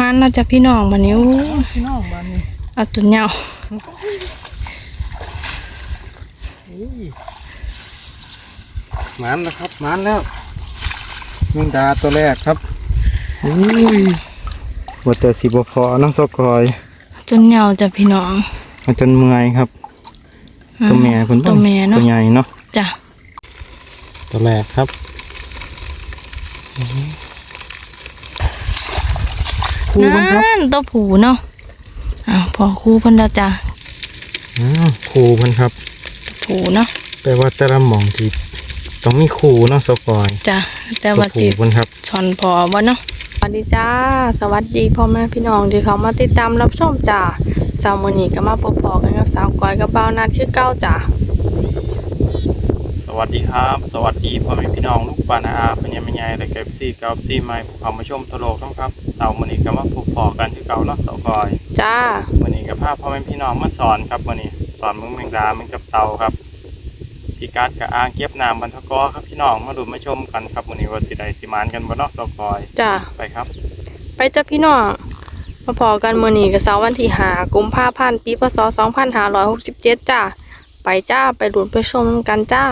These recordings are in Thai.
มันน่าจะพี่น้องบัดนี้อู้พี่น้องบ้านนี้เอาจนเหยาหมันแล้วครับหมันแล้วแมงดาตัวแรกครับอุ้ยว่าแต่สิบพอน้องสกอย จนเหยาจ้ะพี่น้องมันจนเมื่อยครับ ตัวแม่คุณตัวแม่เนาะตัวใหญ่เนาะจ้ะตัวแรกครับ คู่มันครับนั่นตัวผูเนาะอ้าวพอคู่เพิ่นแล้วจ้ะอ้าวคู่มันครับผูเนาะแปลว่าแต่ละหม่องที่ต้องมีคู่เนาะสกอยจ้ะแต่ตัวว่าคู่สิมันครับสอนพอบ่เนาะสวัสดีจ้า สวัสดีพ่อแม่พี่น้องที่เขามาติดตามรับชมจ้าสาวมื้อนี้ก็มาพบๆกันกับสาวก้อยกับบ่าวนัดคือเก่าจ้าส วัสดีครับ สวัสดีพ่อแม่พี่น้องลูกปานาอาพญามัญญาและแกบซี่เกาซี่ไม้ผู้เขามาชมตลกต้องครับเสาร์มื้อนี้ก็มาพบพอกันที่เก่าเนาะเสากอยจ้าวันนี้กับภาพพ่อแม่พี่น้องมาสอนครับวันนี้สอนมึงแมงดามึงกับเตาครับพี่การดกับอ่างเก็บน้ำบรรทกอครับพี่น้องมาดูมาชมกันครับวันนี้ว่าสิใดสิมานกันบ่เนาะเสากอยจ้าไปครับ ไปจ้าพี่น้องมาพอกันมื้อนี้กับเสาร์วันที่5กุมภาพันธ์ปีพศ2567จ้าไปจ้าไปลุ้นไปชมกันจ้า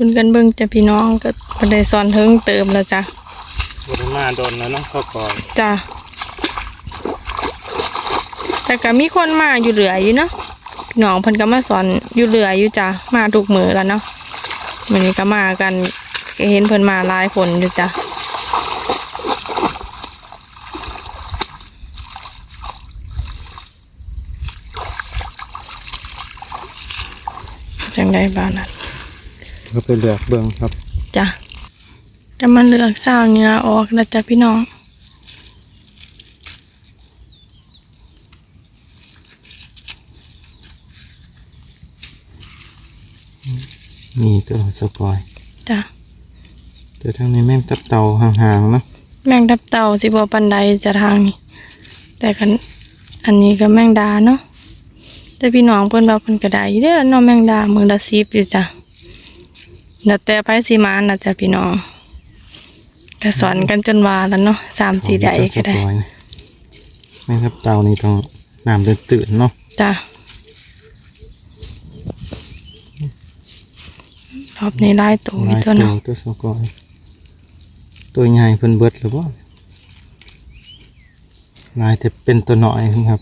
ดุนกันเบิ่งจ้ะพี่น้องก็บ่ได้สอนเทิงเติมแล้วจ้ะบริมาโดนแล้วเนาะเสากอยจ้ะแต่ก็มีคนมาอยู่เหลืออยู่เนาะพี่น้องเพิ่นก็มาสอนอยู่เหลืออยู่จ้ะมาทุกมือแล้วเนาะมื้อนี้ก็มากันก็เห็นเพิ่นมาหลายคนอยู่จ้ะจังได้บ้านนั้น ก็ไปเลือกเบิ่งครับจ้ะจะมาเลือกสร้างเนื้อออกนะจ๊ะพี่น้องนี่ตัวเสากอยจ้ะตัวทางนี้แม่งตับเตาห่างๆเนาะแมงดับเต่าสิบปันไดจะทางนี้แต่กันอันนี้ก็แมงดาเนาะแต่พี่น้องเพิ่นว่าเพิ่นก็ได้อยู่เด้อเนาะแมงดามือละสิบอยู่จ้ะ แล้วแต่ไปสิมานะจ๊ะพี่น้องก็สอนกันจนว่าแล้วเนาะสามสี่ได้ก็ได้แม่งตับเตานี่ต้องน้ำตื่นๆเนาะจ้ะรอบนี้ไล่ตัวมีตัวเนาะตัวสกอยตัวใหญ่เพิ่นเบิดหรือว่าลายแต่เป็นตัวหน่อยครับ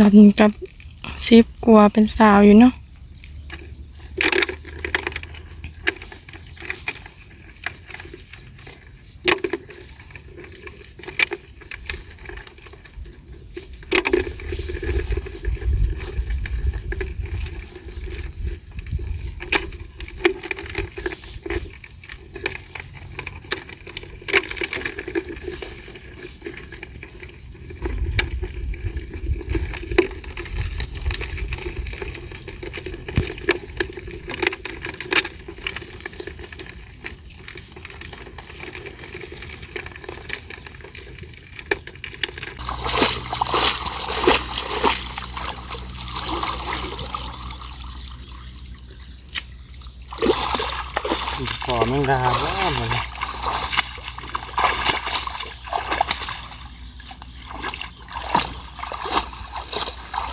รอบนี้กับซิบกลัวเป็นสาวอยู่เนาะ ขอแม งดาว่ามัน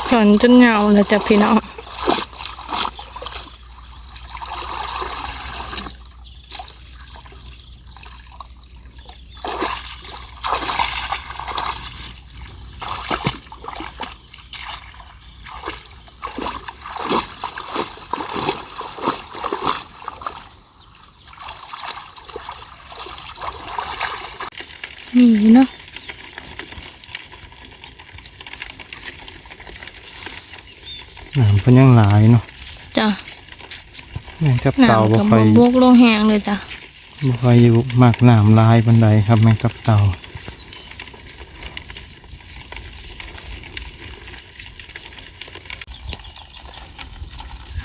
สอนจนเงาแล้วจ้ะพี่น้อง นี่เนาะน้ำเพิ่นยังหลายเนาะจ้ะแม่งกับเต่าน้ำบ่กับค่อยบกลงแห้งเลยจ้ะบ่ค่อยอยู่มากน้ำลายบันไดครับแม่งกับเต่า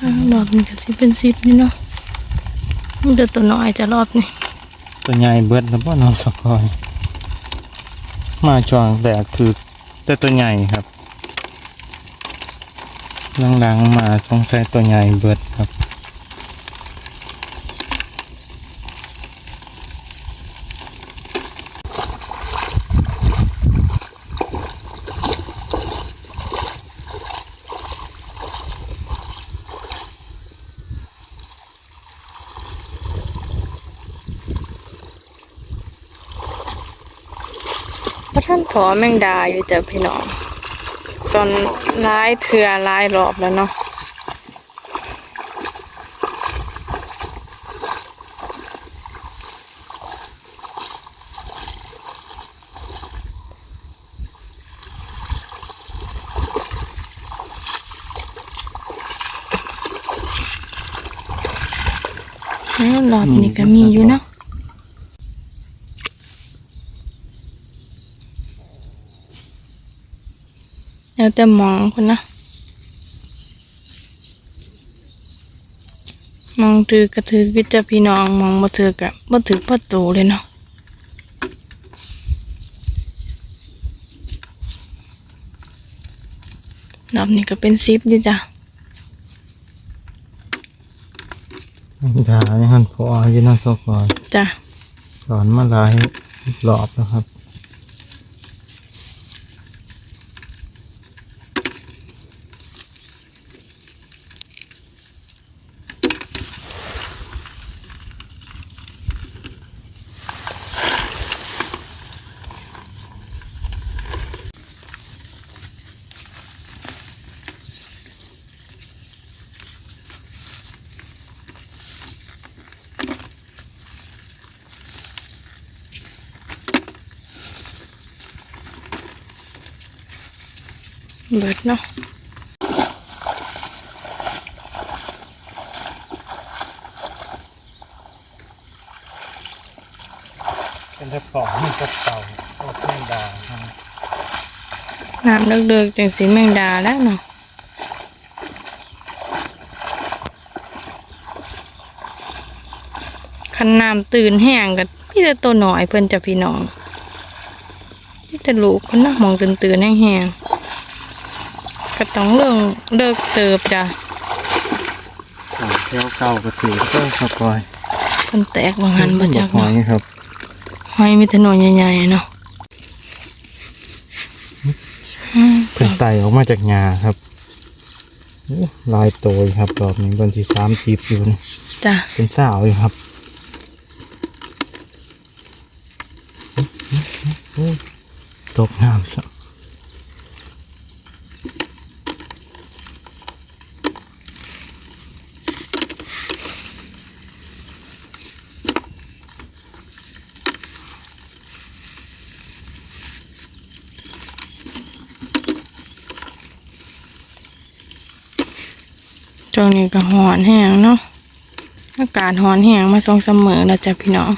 อ่ารอบนี้ก็สิเป็นซิปนี่เนาะมันเดือตัวน้อยจะรอบนี้ตัวใหญ่เบิดแล้วบ่นอนสกอย มาช่วงแรกคือแต่ตัวใหญ่ครับหลังๆมาสงสัยตัวใหญ่เบิดครับ พระท่านขอแมงดาอยู่จ้ะพี่น้องตอนร้ายเถื่อร้ายรอบแล้วเนาะแล้วรอบนี้ก็มีอยู่เนาะ แล้วแต่มองคนนะมองถือกระถือกิจพี่น้องมองมาถือกะมาถือประตูเลยเนาะรอบนี้ก็เป็นซิปดิจ้ะดายังหันพออยู่นอนสกอยจ้ะสอนมาหลายรอบแล้วครับ เบิดเนาะเป็นจะของมันกับเต่าโอ้แมงดาครับน้ำเลิกๆจังสีแมงดาแล้วเนาะคันน้ำตื่นแห้งกันพี่แต่ตัวหน่อยเพิ่อนจะพี่น้องพี่แต่ลูกคนนะมองตื่นตื่นแห้งๆ ก็ต้องเรื่องเลิกเติบจ้ะของเที่ยวเก่าก็ถือก็สกอยเพิ่นแตกบางหันบ่จักหอเนาะยครับหอยมีถนนใหญ่ๆเนาะอืมเป็นไตออกมาจากหญ้าครับโอ้ลายโตยครับรอบนี้วันที่สามสิบอยู่นี่จ้ะเป็นสาวอยู่ครับโอ้ตกน้ำซะ งนี้ก็หอนแห้งเนาะอากาศหอนแห้งมาทรงเสมอแล้วจ้ะพี่น้อง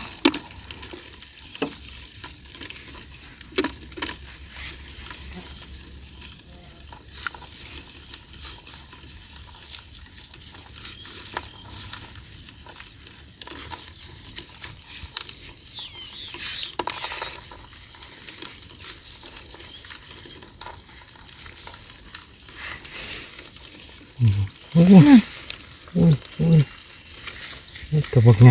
โอ้ยโอ้ยโอ้ยกระบอกไง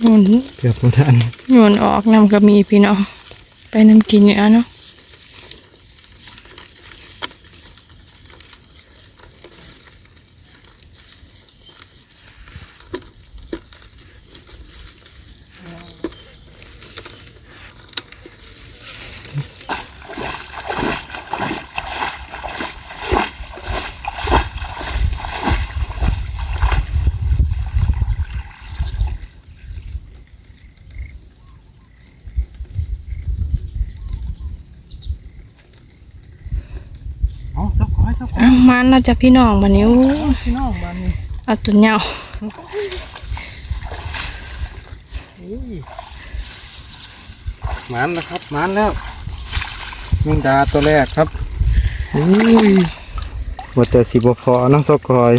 โยนเกือบไม่ทันโยนออกน้ำก็มีพี่น้องไปน้ำกินอยู่อะเนาะ เอาสักก้อยสักก้อยอะมันเราจะพี่น้องบันนี้อู้พี่น้องบ้านนี้เอาตัวเหยาหมันแล้วครับหมันแล้วแมงดาตัวแรกครับอุ้ยว่าแต่สิบพอเน้องสกอย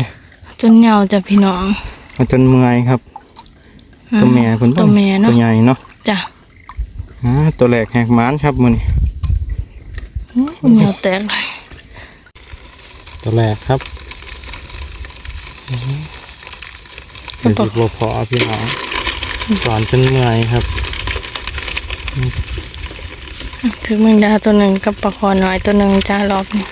จนเหยาจ้ะพี่น้องมันจนเมื่อยครับตัวแม่คุณตัวแม่เนาะตัวใหญ่เนาะจ้ะอ่าตัวแรกแหกหมันครับมันเหยาแตกเลย ตัวแรกครับเดี๋ยวสิบพอพี่น้องสอนจนเมื่อยครับถึงแมงดาตัวหนึ่งกับปลาคอน้อยตัวหนึ่งจ้ารอบนี้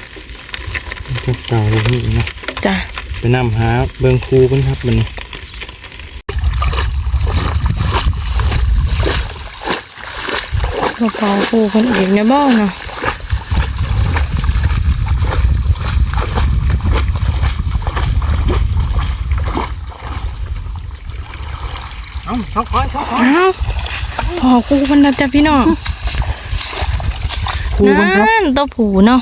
ตัวเก่าเลยนี่นะจ้ะไปนำหาเบิงครูกันครับมันกระเป๋าคู่คนอีกในบ้านเนาะ เอ้าชอบคอยชอบคอยอ้าวพอคู่คนละจ้ะพี่น้องครูกันครับนั่นตัวผูเนาะ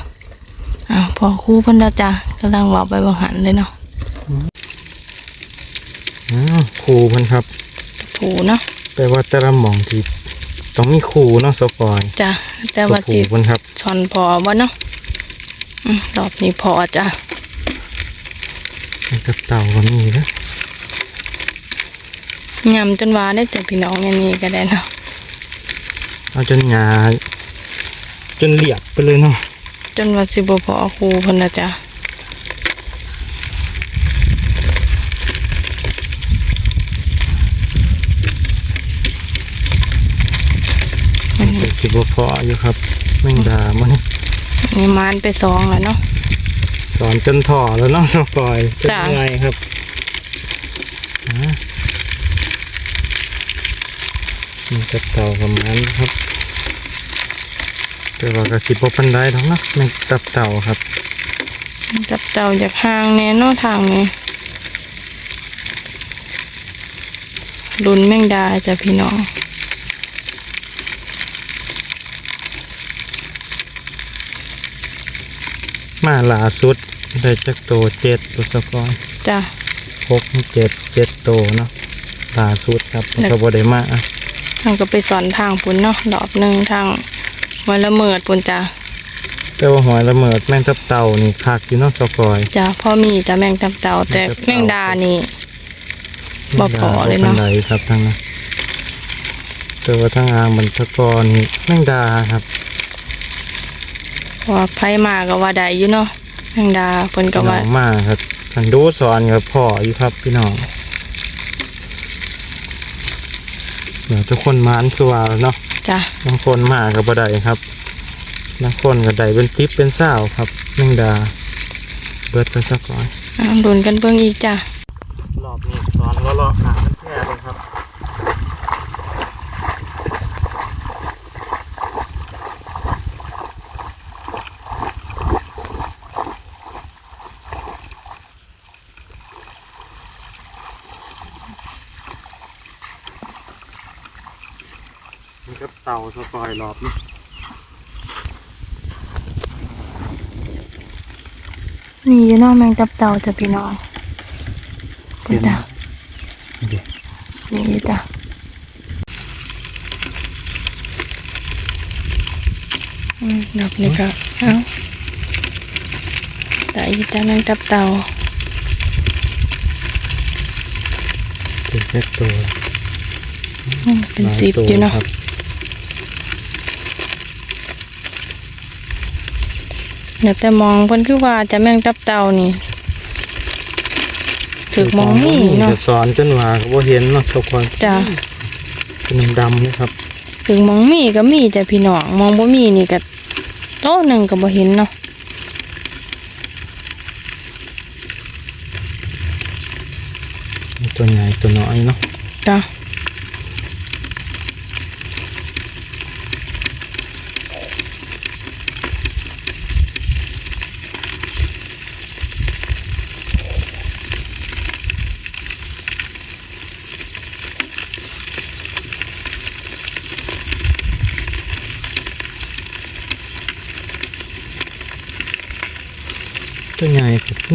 อ้าวพอคู่คนละจ้ะกำลังบอกไปบังหันเลยเนาะอ้าวครูกันครับผูเนาะแปลว่าแต่ละหมองที่ต้องมีครูเนาะสกอยจ้ะแต่ว่าครูจีกันครับสอนพอบ่เนาะอืมรอบนี้พอจ้ะมันกับเต่ากันนี่นะ ยำจนว่าได้แต่พี่น้องอย่างนี้ก็ได้เนาะเอาจนหยาจนเหลียบไปเลยเนาะจนว่าสิบพอครูคนละจ้ะมันเป็นสิบพออยู่ครับแม่งดามันนี่มานไปสองแล้วเนาะสอนจนถ่อแล้วเนาะสกอยจนจ้ะยังไงครับอ่า มันกับเต่ากับมันครับแต่ว่ากระสิบพันได้ทั้งนะแม่งกับเต่าครับจับเต่าจากห้างแน่เนอทางนี้ลุนแมงดาจ้ะพี่น้องมาหลาสุดได้จักโตเจ็ดตัวสกอยจ้ะหกเจ็ดเจ็ดโตเนาะหลาสุดครับมันก็บ่ได้มา ทางก็ไปสอนทางปุ่นเนาะรอบหนึ่งทางวันละเมิดปุ่นจ้ะแต่ว่าหอยละเมิดแม่งทับเต่านี่คักอยู่เนาะสกอย จ้ะพ่อมีจ้ะแมงจับเต่าแต่แมงดานี่บ่พอเลยเนาะบ่ปไหครับทั้งนั้นแต่ว่าทั้งอ่างมันตะกอนนี่แม่งดาครับเพราะว่าไผมาก็ว่าได้อยู่เนาะแมงดาเพิ่นก็พี่น้ว่าองมาครับทันดูสอนกับพ่ออยู่ครับพี่น้อง เดี๋ยวทุกคนมานคือว่าแล้วเนาะจ้ะบางคนมากับบ่ได้ครับบางคนก็ได้เป็นทิปเป็นเศร้าครับแม่งดา เบิดไปสักก่อนอ่าลุนกันเบิ่งอีกจ้ะรอบนี้สอนล้อล้อหาแค่เลยครับนี่ ก็เต่าสกอยรอบนี้มีอยู่เนาะแมงจับเต่าจ้ะพี่น้องปุ่นจ้ะเดี๋ยวมีอยู่จ้ะอืมดอกนี้ก็เอ้าแต่อีจ้ะแมงจับเต่าเป็นแค่ตัวอืมเป็นสิบอยู่เนาะ ครับเดี๋ยวแต่มองเพิ่นคือว่าจะแมงจับเต่านี่ถึกมองนี่เนาะจะสอนจนว่าก็บ่เห็นเนาะทุกคนจ้ะเป็นดำๆนะครับ ถึงมองมีก็มีจ้ะพี่น้องมองบ่มีนี่ก็โตหนึ่งก็บ่เห็นเนาะตัวใหญ่ตัวน้อยเนาะจ้ะ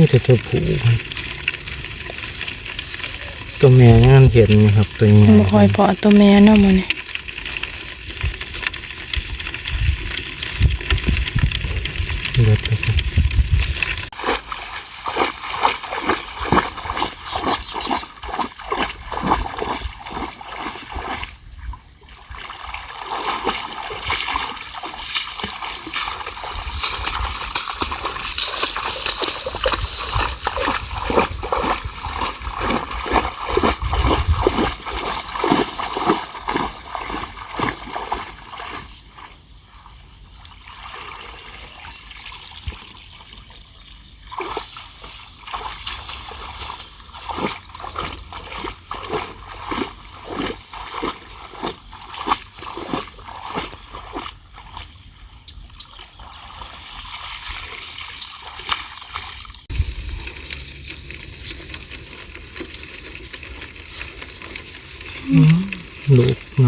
นี่แต่ตัวผูมัตัวแม่งานเห็นนะครับตัวนี้มันคอยปอตัวแม่เนาะมันเนี่ย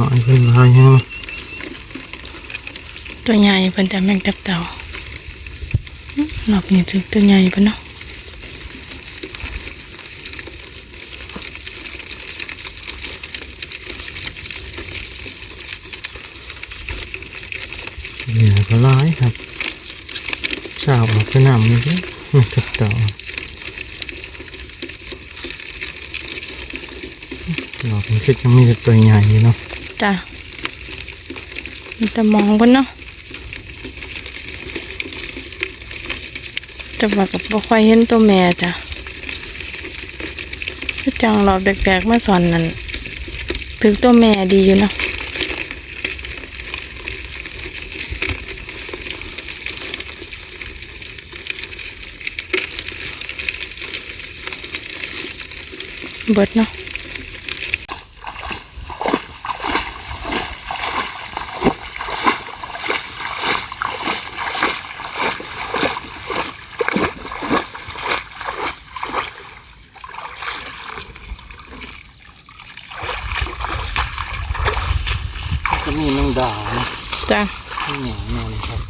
น่อยขึ้นมาใช่ไหมตัวใหญ่เพิ่นจะแม่งตับเต่าอื้อรอบนี้ถึงตัวใหญ่เพิ่นเนาะเนี่ยก็ร้ายครับชาวออกไปนำนี่สิมันจะต่อหลอกมันคิดจะมีแต่ตัวใหญ่อยู่เนาะ จ้ะมีแต่มองเพิ่นเนาะแต่ว่าก็บ่ค่อยเห็นตัวแม่จ้ะจังรอบแดกๆมาสอนนั่นถึงตัวแม่ดีอยู่เนาะเบิดเนาะมีแมงดาเนาะ จ้ะ ที่เหนียวแน่นครับ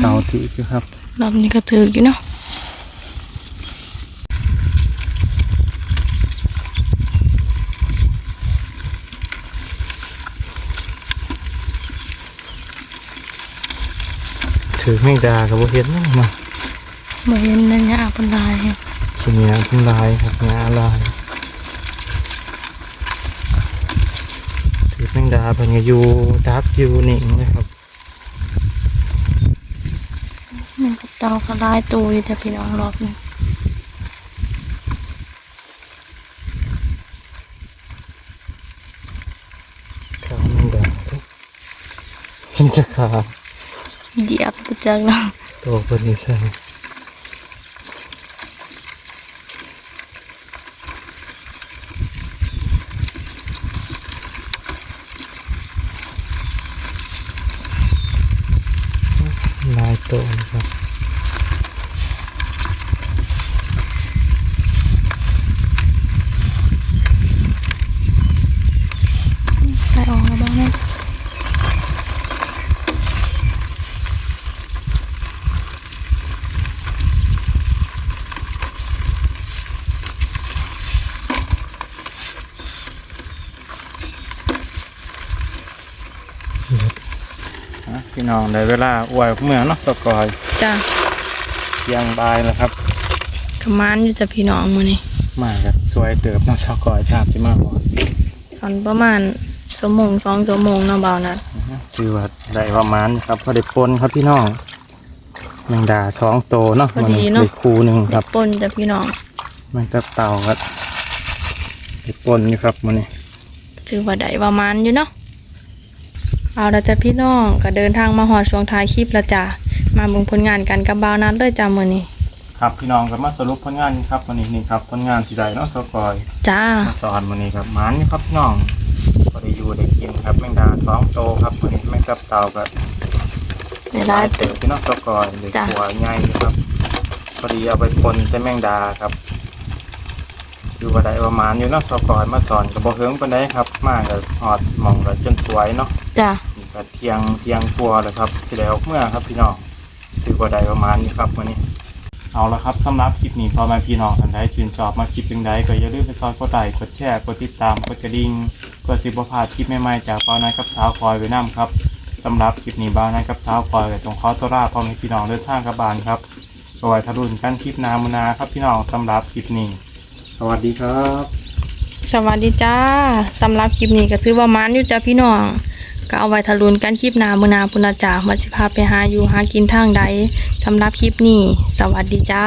เต่า ถือคือครับรอบนี้ก็ถืออยู่เนาะถือแมงดากับโบเห็นเนาะมาบ่เห็นนะยาเพิ่นลายชิ้นนี้เป็นลายครับงาลายถือแมงดาเป็นก็อยู่ดักอยู่นิ่งเลยครับ มันก็เตาก็ลายตูอยู่แต่พี่น้องรอบนี้ขาแมงดาทุกเห็นจะขาเหยียบไปจากเนาะตัวเป็นอีสันลายตัวนะครับ ใส่ออกแล้วบ้างไหม อะพี่ น้องได้เวลาอวยเมื่อเนาะสกอยจ้ะเที่ยังบายแล้วครับขมานอยู่แต่พี่น้องมื้อนี้มากับสวยเติบเนาะสกอยชาติที่มากกว่าสอนประมาณชั่วโมงสองชั่วโมงเนาะเบานะคือว่าได้ประมาณครับพอได้ปนครับพี่น้องแมงดาสองโตวเนาะมันได้คูหนึ่งคเด็รักบปนแต่พี่น้องแมันก็เต่าครับได้ปนอยู่ครับมันนี่ถือว่าได้ประมาณอยู่เนาะ เอาละจ้ะพี่น้องก็เดินทางมาหอดช่วงท้ายคลิปแล้วจ้ะมาเบิ่งผลงานกันกับเบานัดเลยจ้ะมื้อนี้ครับพี่น้องก็มาสรุปผลงานครับวันนี้นี่ครับผลงานสีใดเนาะสกอยจ้ามาสอนวันนี้ครับหมันอยู่ครับพี่น้องก็ได้อยู่ได้กินครับแมงดาสองโตวครับวันนี้แมงกับเต่าก็ได้ได้เติบพี่น้องสกอยหรือจ้ะหัวใหญ่ครับพอดีเอาไปปนใส่แมงดาครับ คือว่าได้ประมาณอยู่เนาะสกอยมาสอนกับบ่เฮิงปานใดครับ มาก็ฮอดหมองก็จนสวยเนาะจ้ะนี่ก็เที่ยงเที่ยงกลัวเลยครับสิได้ออกเมื่อครับพี่น้องถือว่าได้ประมาณนี้ครับวันนี้ เอาละครับสำหรับคลิปนี้พอแมาพี่น้องท่านใดชื่นชอบมาคลิปยังใดก็อย่าลืมไปซอยกดไลค์กดแชร์กดติดตามกดกระดิ่งเพื่อสิบพลาดคลิปใหม่ๆจากเป้าน้อยกับสาวคอยไว้นํครับสำหรับคลิปนี้บ้าวน้อยกับสาวคอยก็ต้องขอตัวลาพ่อแม่พี่น้องเดินทางกลับบ้านครับเอาไว้ทะลุนกันคลิปหนามือหนาครับพี่น้องสำหรับคลิปนี้ สวัสดีครับ สวัสดีจ้าสำหรับคลิปนี้ก็ถือว่ามันอยู่จ้าพี่น้องก็เอาไว้ทะลุนกันคลิปหนามือนาปุณาจามาสิพาไปหาอยู่หากินทางใดสำหรับคลิปนี้ สวัสดีจ้า